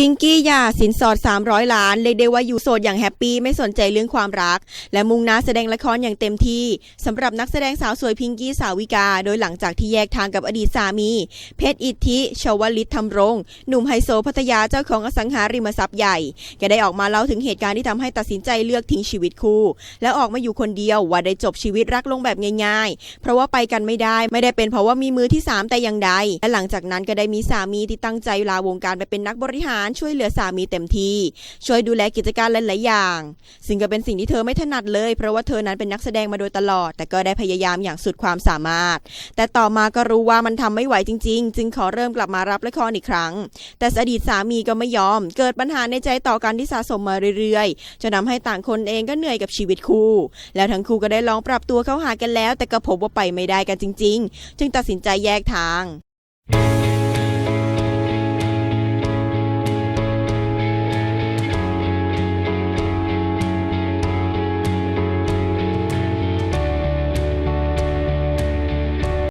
พิงกี้หย่าสินสอด 300 ล้านเรียกได้ว่าอยู่โสดอย่างแฮปปี้ ไม่สนใจเรื่องความรัก และมุ่งหน้าแสดงละครอย่างเต็มที่สำหรับนักแสดงสาวสวยพิงกี้สาวิกา โดยหลังจากที่แยกทางกับอดีตสามี เพชรอิทธิชวลิตธรรมรงหนุ่มไฮโซพัทยาเจ้าของอสังหาริมทรัพย์ใหญ่แกได้ออกมาเล่าถึงเหตุการณ์ที่ทำให้ตัดสินใจเลือกทิ้งชีวิตคู่ แล้วออกมาอยู่คนเดียวว่าได้จบชีวิตรักลงแบบง่าย ๆ เพราะว่าไปกันไม่ได้ไม่ได้เป็นเพราะว่ามีมือที่สามแต่อย่างใดและหลังจากนั้นก็ได้มีสามีที่ตั้งใจลาวงการไปเป็นนักบริหารช่วยเหลือสามีเต็มที่ ช่วยดูแลกิจการหลายๆอย่าง ซึ่งก็เป็นสิ่งที่เธอไม่ถนัดเลย เพราะว่าเธอนั้นเป็นนักแสดงมาโดยตลอด แต่ก็ได้พยายามอย่างสุดความสามารถ แต่ต่อมาก็รู้ว่ามันทำไม่ไหวจริง ๆ จึงขอเริ่มกลับมารับละครอีกครั้ง แต่อดีตสามีก็ไม่ยอม เกิดปัญหาในใจต่อกันที่สะสมมาเรื่อยๆจนทำให้ต่างคนเองก็เหนื่อยกับชีวิตคู่ แล้วทั้งคู่ก็ได้ลองปรับตัวเข้าหากันแล้ว แต่ก็พบว่าไปไม่ได้กันจริง ๆ จึงตัดสินใจแยกทาง